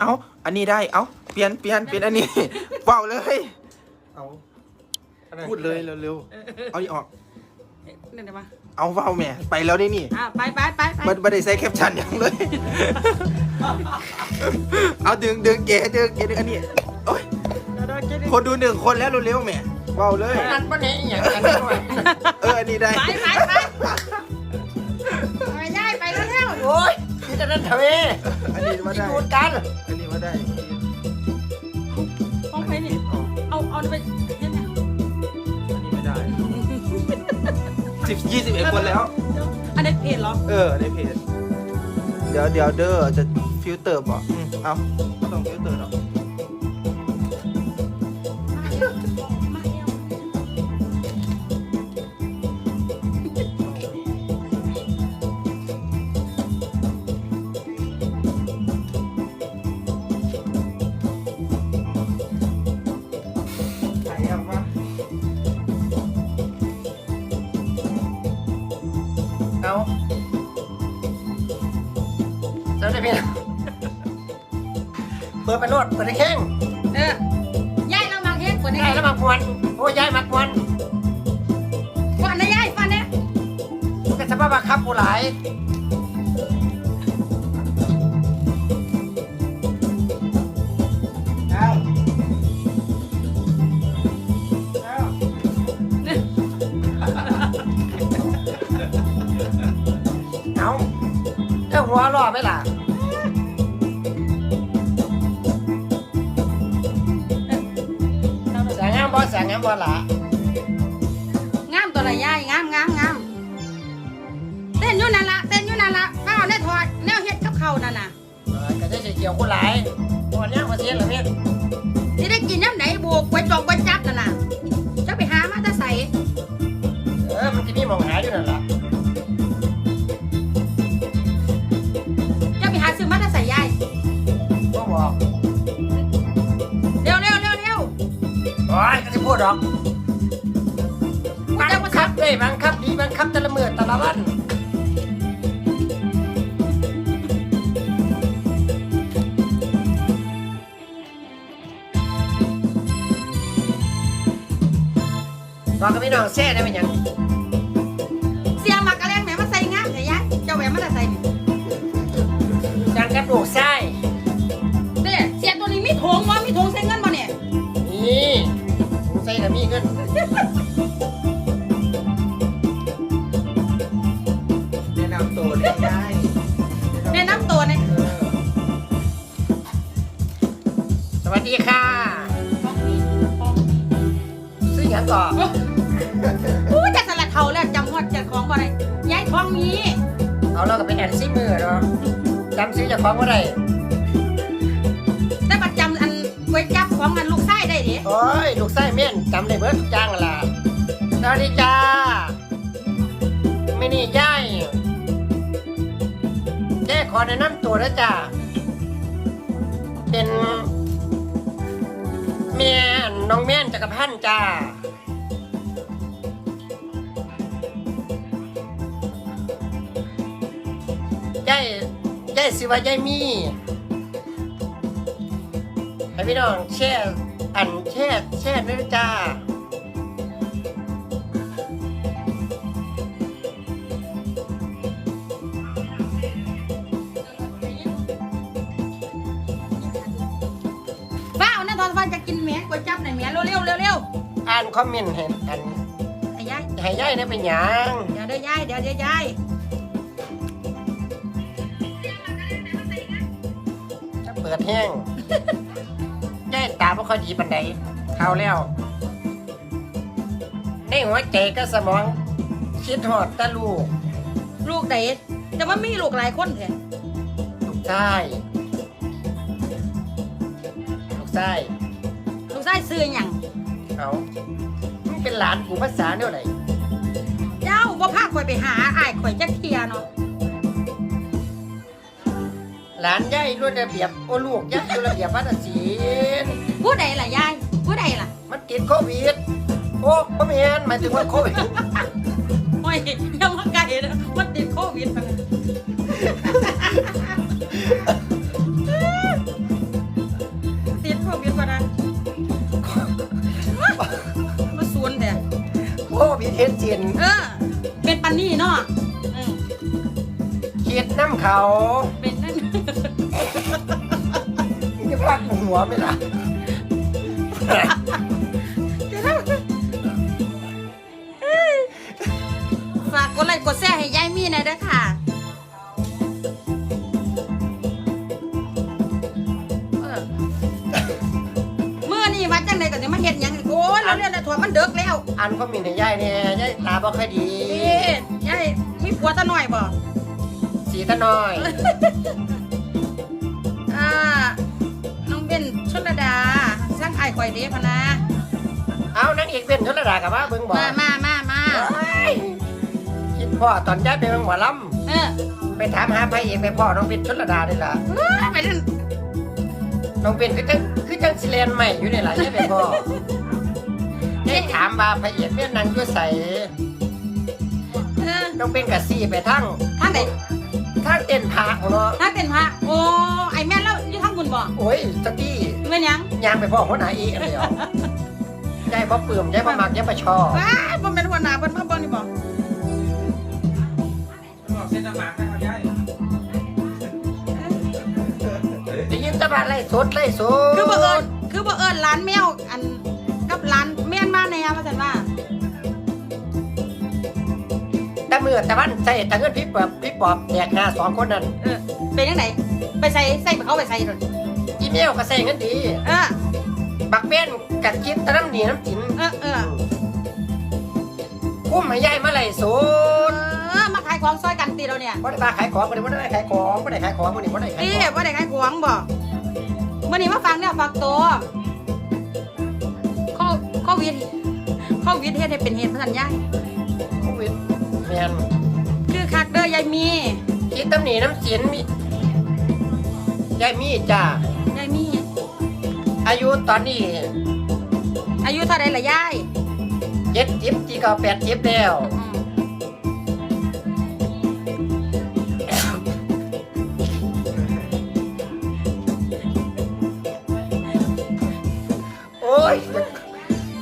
เอ้าอันนี้ได้ เอ้าเปลี่ยนเปลี่ยนเปลี่ยนอันนี้เว้าเลย เอาอะไรพูดเลยเร็วๆ เอาอีกออก นั่นเดี๋ยวมาเอาเว้าแหม่ไปแล้วได้นี่อะไปไปไปไปมันไม่ได้ใส่แคปชั่นอย่างเลย เอาดึงดึงเก๋ดึงเก๋ดึงอันนี้โอ้ยเดี๋ยวเดี๋ยวเจ๊ดิคนดูหนึ่งคนแล้วเร็วๆแหม่เว้าเลย นั่นปะเนี่ยอหย่างนั้นด้วยเอออันนี้ได้ ไปไปไปไปย่ายไปแล้วเร็วโอ้ยนี่ จะนั่นเถอะเว้ยอันนี้มาที่ได้พูดกันอันนี้มาได้ห้องไปนี่เอาเอาไปเฮ็ดเนี่ยอันนี้ไม่ได้สิบยี่สิบเอ็ดคนแล้ว อันนี้เพจเหรอ เออในเพจเดี๋ยวเดี๋ยวเด้อจะฟิลเตอร์บ่อืมเอาไม่ต้องฟิลเตอร์หรอก โลดเปิดได้แข้งเออย่ายเรามาเฮ็ดกว่านี้ยายแล้วมากวนโอ้ยยายมากวนฟันนะย่ายฟันเนี่ยมันก็สภาพบังคับกูหลาย บ่แสงามบ่ล่ะงามตัวละย่ายงามง อกกูบัจะงมาคัสับบเลยบังคับดีบังคับแต่ละมื้อแต่ละวันบอกกับพี่น้องแซ่ได้ไหมยังเสียมากระแรงแหมมาใส่งามแต่ย่ายเจ้าแหวมาแตะใส่จังกับลูกไส้เด้เสียตัวนี้มีถุงบ่มีถุงใส่เงินบ่เนี่ยนี่ลู กไส้กับมีเงินแนะนำตัวได้ได้แนะนำตัวเนี่ยเออสวัสดีค่ะซื้อหยังก่อนอู้จะสลัดเทาแล้วจำฮอดเจัดของบ่ได้ย้ายท้องมีเอาเราก็เป็นแอนซี่มือเนาะจำซื้อจากของว่าไรแต่ประจำ ไว้จับของอันลูกไส้ได้ดิโอ้ย ลูกไส้เม่นจำได้เบิดทุกอย่างล่ะสวัสดีจ้าไม่นี่ย่ายแจ้ขอแนะนำตัวนะจ้าเป็นแม่น้องแม่นจักรพันธ์จ้ายายยายสิว่ายายมี พี่น้องแช่อันแช่แช่ด้วยนะจ้าบ้าเอานะทอนฟันจะกินแหมก๋วยจับหน่อยแหมเร็วเร็วเร็วเร็วอ่านคอมเมนต์ให้อันไอ้ยายให้ยายได้เป็นหยังเดี๋ยวเดี๋ยวยายเดี๋ยวเดี๋ยวยายจะเปิดแห้งยาย ตาไม่ค่อยดีปันใดเท่าแล้วในหัวใจก็สมอง คิดหอดแตะลูกลูกเด็ดแต่ว่ามีลูกหลายคนแท้ลูกชายลูกชายลูกไส้ซื้อหยังเอามันเป็นหลานกูภาษาเนี่ยไหน เจ้าบ่พาข่อยไปหาอ้ายข่อยจักเทียเนาะ หลานย่ายรุ่นระเบียบโอ้ลูกย่ายอยู่ระเบียบวัฒนศิลป์ผู้ใดล่ะยายผู้ใดล่ะมันติดโควิดโอ้พ่อแม่นหมายถึงว่าโควิดโอ้ยอยังว่าไก่นะมันติดโควิดไปแล้ติดโควิดมานะมาสวนแต่โควิดเฮ็ดจีนเออ เป็นปันนี่เนาะอืมคิดน้ำเขา เป จะพักหัวไหมล่ะฝากกดไลค์กดแชร์ให้ยายมีหน่อยเด้อค่ะเออเมื่อนี่วัดจังไดก็จะมาเฮ็ดหยังอีกโอ้ยแล้วเรื่องแล้วถั่วมันเดึกแล้วอันก็มีในย่ายเนี่ยย่ายตาบ่ค่อยดี นี่ยายมีผัวตาหน่อยบ่สีตาน้อย อ่า น้องเบนชลดาสร้างไอ้ายข่อยเด้พะนะ เอานางเอกเป็นชลดากับว่าเบิ่งบ่มามามามาเอ้ยคิดพ่อตอนย้ายไปเบิ่งหมอลเออำไปถามหาพระเอกไปพ่อน้องเป็นชลดานี่ล่ะเอ้ยไปเล่นน้องเป็นคือจังคือจังสิเรียนใหม่อยู่นี่ล่ะย้ายไปพ่อได้ถามว่าพระเอกเป็นนางอยู่ใสเออน้องเป็นกับซี่ไปทั้งทางไหน ทางเต้นผาของเนาะทางเป็นพระโอ้ไอ้แม่นแล้วอยู่ทางบุญบ่โอ้ยตะกี้เป็นหยังยางไปพ่อหัวหน้าเอกอันเดียวย้ายบ่เปื่มย้ายบ่มักย้ายบ่ชอบว้ายบ่แม่นหัวหน้าเพิ่นมาเบิ่งนี่บ่บอกเส้นน้ำหมากนะครับยายได้ยินแตะบาไล่สดไล่สดคือบ่เอิ้นคือบ่เอิ้นร้านแมวอันกับร้านแม่นมาแน่ มือแต่วันใส่แต่เงินพี่ปอบพี่ปอบแดกหน้าสองคนนั้นเออเป็นจังไดไปใส่ใส่เขาไปใส่โดนอีเมลก็ใส่เงินดีเออบักเบ้นกัดกินแตะน้ำหนีน้ำจินเออเออกุ้มให้ยายมาไล่สเอดอมาขายของซอยกันตีเราเนี่ยบ่ได้มาขายของบ่ได้บ่ได้ขายของบ่ได้ขายของบ่ได้บ่ได้ขายนี่ของว่าได้ขายของบ่มื่อนี้มาฟังเนี่ยฝากตัวข้อข้อวิดข้อวิดเฮ็ดให้เป็นเหตุพันยายโควิด แม่นคือคักเด้อยายมีคิดตำหนีน้ำจินมียายมีจ้ายายมี อายุตอนนี้อายุเท่าไรล่ะยายเจ็ดจิบจีก็แปดจิบแล้วอืมโอ้ย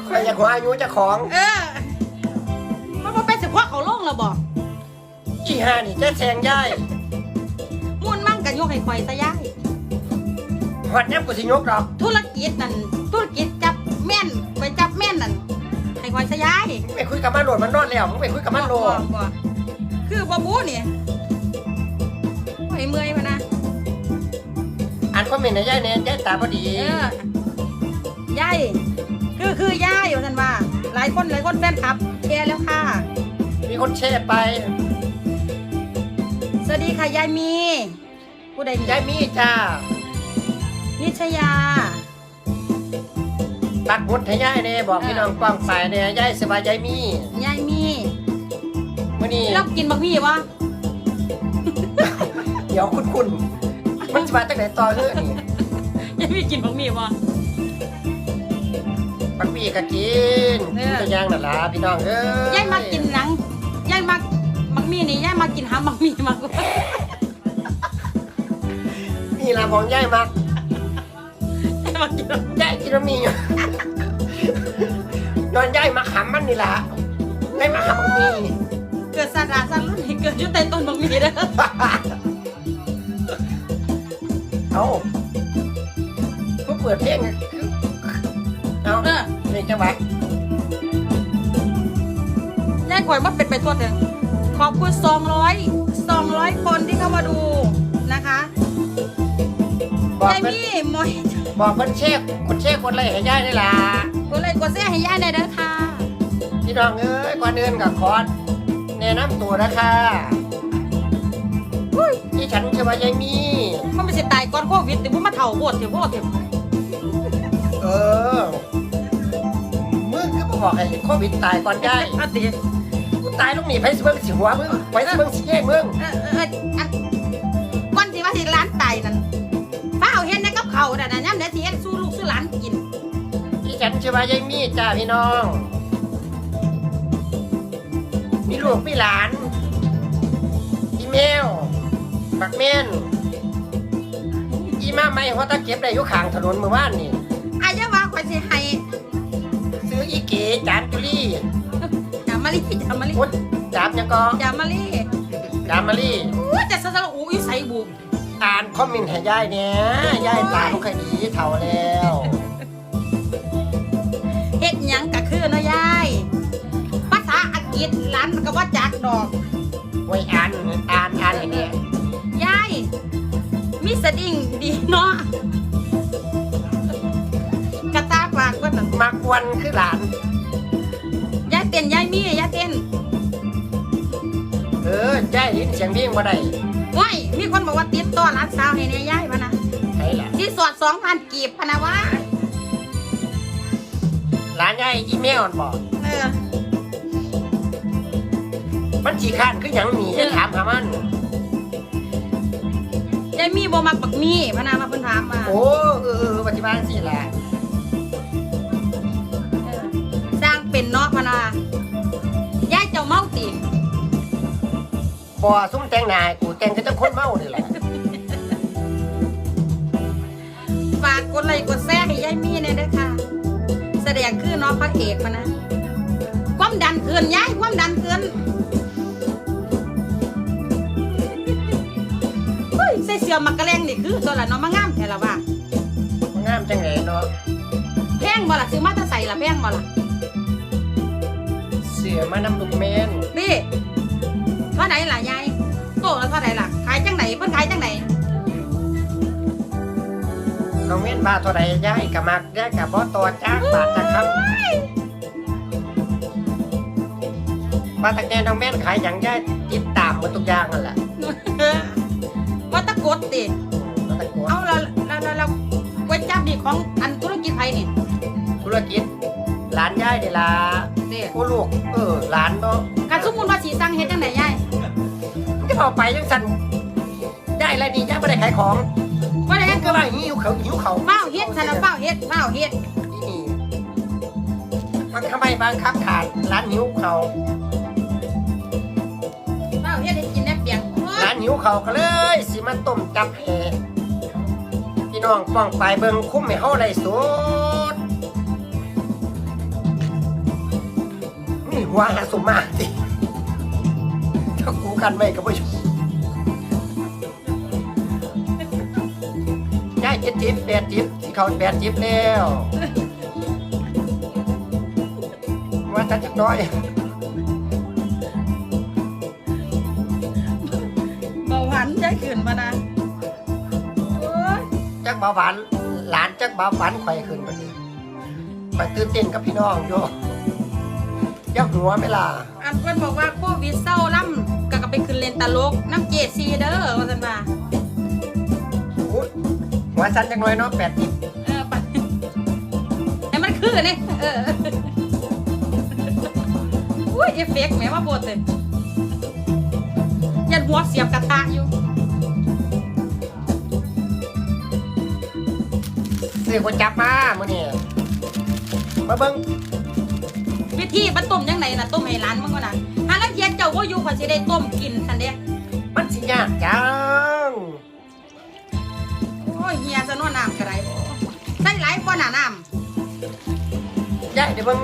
ใครอยากหัวอายุเจ้าของ เออมันบ่เป็นสิพวกเขาลง แล้วบ่อีห่านี่จะแซงยายมูนมั่งกันยกให้ข่อยซะยายหอดน้ำกูสิยกดอกธุรกิจนั่นธุรกิจจับแม่นไปจับแม่นนั่นให้ข่อยซะยายมึงไปคุยกับมันโหลดมันนอนแล้วมึงไปคุยกับมันโหลบ่ดบ่คือบ่บูนี่ไปเมื่อยพะนะอ่านคอมเมนต์นะยายเนี่ยยายตาพอดีเออยายคือคือยายว่าท่านว่า หลายคนหลายคนแฟนคลับแชร์แล้วค่ะ มีคนแชร์ไป สวัสดีค่ะยายมี ผู้ใดมียายมีจ้า นิชยา ตักหมุดให้ยายเนี่ยบอกพี่น้องกว้างไปเนี่ยยายสบายยายมียายมีมื่อนี้เรากินบักมี่วะเดี๋ยวคุณคุณมันจะมาตั้งแต่ต่อเรื่องนี่ยายมีกินบักมี่วะปักปีกะกินเออกินตัวอย่างนั่นล่ะพี่น้องเอ้ยยายมากินหนังยายมาบักมี่นี่ยายมากินหางบักมี่มากกว่านี่ล่ะของยายมักยายมากินยายกินบะหมี่อยู่นอนยายมาขำมันนี่ล่ะยายมาขำบะหมี่เกิดสาดาสารุ่นให้เกิดอยุ่ใต้ต้นบักมี่เด้อเอาก็เปิดเพลงเอาเออเพลงจังหวะ ยายข่อยมาเป็นไปทั่วเถอะขอบคุณ200 200 คนที่เข้ามาดูนะคะบอกยายเพิ่นมีหมอยบอกเพิ่นเช็คคนเช็คคนอะไรให้ยายนี่ล่ะกดไลค์กดแชร์ให้ยายได้เด้อค่ะพี่น้องเอ้ยก่อนอื่นกับคอร์สแนะนำตัวนะคะอุ้ยที่ฉันชื่อว่ายายมี มันไม่สิตายก่อนโควิดแต่บ่มาเฒ่าโพดเถอะโพดเถอะเออมึงก็บอกให้โควิดตายก่อนยายอันเดียว กูตายลูกหนีไปสิเบิ่งสิหัวมึงไปสิเบิ่งสิแย่งมึงเออเออเอออันก่อนสิว่าสิร้านตายนั่นฟ้าเอาเฮ็ดในกับเขาวน่ะนะยามใดสิเฮ็ดสู้ลูกสู้หลานกิน ที่ฉันชื่อว่ายายมีจ้าพี่น้อง มีลูกมีหลานอีเมลบักเมนอีมาไม่เพราะตะเก็บได้อยู่ข้างถนนเมื่อวานนี่ อายะว่าข่อยสิให้ ซื้ออีเก๋จานจุลี่จำ มาลีจามาลีอุ๊ยจามยังก็จามาลีจามมารีอู้จะสะสะอูอยู่ใส่บุกอ่านคอมเมนต์ให้ยายเนี่ยยายตาบ่เคยดีเท่าแล้วเฮ็ดหยังก็คือเนาะยายภาษาอังกฤษหลานมันก็ว่าจักดอกไว้อ่านอ่านอ่านให้เนี่ยยายมีสดิ่งดีเนาะกระตาปากว่านั่นมากวนคือหลานยาย เต้นยายมียายเต้นเออยายได้ยินเสียงเพลงบ่ได้ว้ยมีคนบอกว่าติดต่อร้านสาวให้เนี่ยยายพะนะใช่ล่ะที่สอดสองพันกีบพะนะวะหลานยายอีเมลมันบอกเออมันขี้ข้านคือหยังหนีจะถามหามันยายมีบ่มักบักมีพะนะมาเพิ่นถามมาโอ้เออเออปฏิบัติสิล่ะ เป็นเนาะพะนะยายเจ้าเมาติบ่ซุ่มแต่งหน้าให้กูแต่งก็จะคนเมานี่แหละฝากกดไลค์กดแชร์ให้ยายมีเนี่ยเด้อค่ะ แสดงคือเน้องพระเอกพะนะความดันเกินยายความดันเกินเฮ้ยใส่เสื้อมักกะแรงนี่คือตัวละเนาะมางามแท้ละว่ามันงามจังไงเนาะแพงบ่ล่ะซื้อมาแตะใส่ละแพงบ่ล่ะเสือมานำลูกแมนนี่เท่าไหร่ล่ะยายโตแล้วเท่าไหร่ล่ะขายจังไหนเพิ่นขายจังไหนน้องแม่นบาทเท่าใดยายกะมักยายกะบ่ต่อจ้างบาทจักครับบาทตะแกน้องแม่นขายหยังยายติดตามหมดทุกอย่างนั่นแหละว่าตะกดติบาทตะกัวเอาแล้วแล้วแล้วแล้วก๋วยจั๊บนี่ของอันธุรกิจไผนี่ธุรกิจ หลานยายเดล่ะนี่โอ้ลูก เออหลานเนาะการสมมุติว่าสิสั่งเฮ็ดจังไดยายจะเอาไปจังซั่นได้แล้วนี่ยายบ่ได้ขายของบ่ได้แม่งก็ว่าหิวเขาหิวเขาเฝ้าเฮ็ดซั่นน่ะเฝ้าเฮ็ดเฝ้าเฮ็ดนี่มันทำไมบังคับขาดร้านหิวเขาเฝ้าเฮ็ดให้กินแน่เปียงร้านหิวเขาก็เลยสิมาต้มจับแห่พี่น้องป้องไปเบิ่งคุ้มให้เฮาได้สุด หัวหาสมมาสิถ้ากูกันไว้ก็บ่อยู่ยายเจ็ดจิบแปดจิบที่เขาแปดจิบแล้วว่าจะจักน้อยเบาหวานยายขึ้นมานะโอ้ยจักเบาหวานหลานจักเบาหวานไข่ขึ้นมาดิไปตื่นเต้นกับพี่น้องโย อยักหัวไหม่ล่ะอันเพิ่นบอกว่าโควิดเศร้าล่ำก็ก็ไปขึ้นเล่นตลกน้ำเจดซีเด้อว่าซั่นว่าอุ๊ยหัวสั้นจังเลยเนาะแปดสิบเออไปให้มันคือนี่เอออุ้ยเอฟเฟกต์แหมว่าโบดเลยยันหัวเสียบกระทะอยู่ซื้อคนจับมามื่อนี้มาเบิ้ง วิธีมันต้มยังไงนะต้มให้ร้านมันก็นะถ้าลังเทียนเจ้าว่าอยู่ขอยสิได้ต้มกินสันเดียมันสิยากจังโอ้ยเฮียจะนวน้ำกระไรใส่หลายบ่หนาน้ยายเดี๋ยวเบิ้ง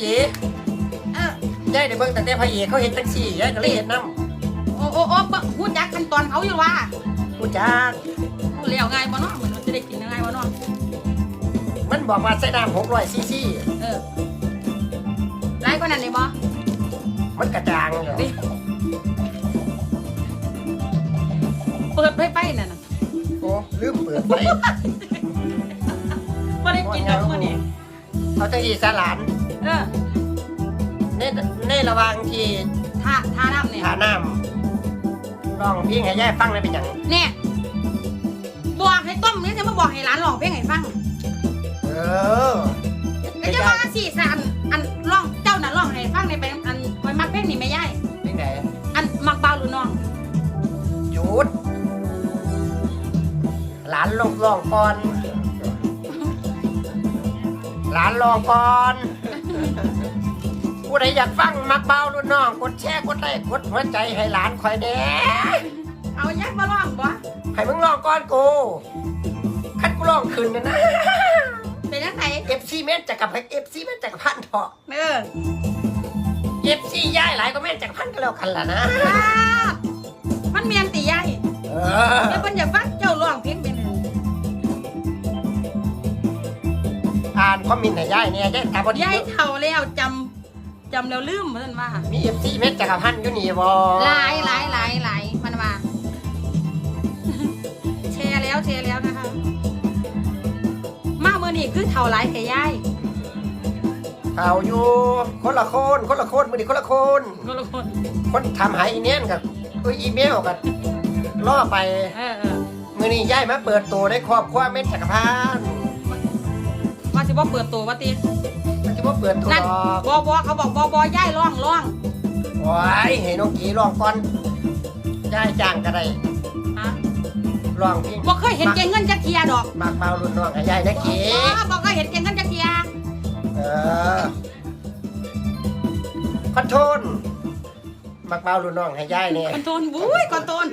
เอ๋ำเออยายเดี๋ยวเบิ้งแต่แต่พระเอกเขาเห็นจังสี่ยายก็เลยเห็นน้โอ้โอ้โอ้บ่พูดจักขั้นตอนเขาอยู่ว่าำกูจักเลี้ยวง่ายบ่เนาะเหมือนเราจะได้กินง่ายบ่เนาะมันบอกว่าใส่น้ำหกร้อยซีซีเออหลายกว่านั้นเลยบ่มันกระจางเหรอดิเปิดไฟไฟนั่นน่ะโอ้ลืมเปิดไปบ่ได้กินดอกมื้อนี้เอาจังอีสานหลานเออในในระหว่างที่ทาทาน้ำเนี่ยทาน้ำลองเพียงให้ยายฟังได้เป็นอย่างเนี่ยบอกให้ต้มนี่จะมาบอกให้ร้านร้องเพลงให้ฟัง เออก็จะว่าสิซะอันอัน ให้ฟังในไปอันคอยมักเพลงนี่แม่ยายเพลงไหนอันมักเบาหรือน้องหยุดหลานลงลองก่อนหลานลองก่อนผู้ใดอยากฟังมักเบารุ่นน้องกดแชร์กดไลค์กดหัวใจให้หลานคอยแหน่เอายักษ์มาร้องบ่ให้มึงลองก่อนกูคัดกูลองคืนนะนะเป็นยังไงเอฟซีเมนจักรพันเอฟซีเมนจักรพันธ์เถอะเออ เอฟซีย่ายหลายก็แม่นจักรพันธ์ก็แล้วกันล่ะนะอ้ามันเมียนตียายเออ เดี๋ยวเพิ่นอยากฟังเจ้าร้องเพลงเป็นอ่านคอมเมนต์ให้ย่ายเนี่ยย่ายตาบอดียายเฒ่าแล้วจำจำแล้วลืมเหมือนว่า มีเอฟซีเพชรจักรพันธ์อยู่นี่บ่หลายหลายหลายหลายมันว่า แชร์แล้วแชร์แล้วนะคะ มาเมื่อนี้คือเฒ่าหลายแค่ยาย ข่าวอยู่คนละคนคนละคนมือดีคนละคน ก็ละคนคนทำให้เนียนกับเอ้ยอีเมลกับล่อไป เออเออมือนี้ย่ายมาเปิดตัวได้ครอบครัวเม็ดจักรพันธ์ว่าสิบ่เปิดตัวว่าติมันจะว่าเปิดตัวนั่นดอกบอบอเขาบอกบอบอย่ายร้องร้องว้ายให้น้องกีร้องก่อนย่ายจ้างก็ได้ฮะร้องเพลงบ่เคยเห็นเกงเงินจักเทียดอก มากเมารุ่นน้องให้ย่ายนะกีอ๋อบ่เคยเห็นเกงเงินจักเทียเออ คอนโทรลมากเมาหลุนน้องให้ยายเนี่ย คอนโทนบุ้ยคอนโทน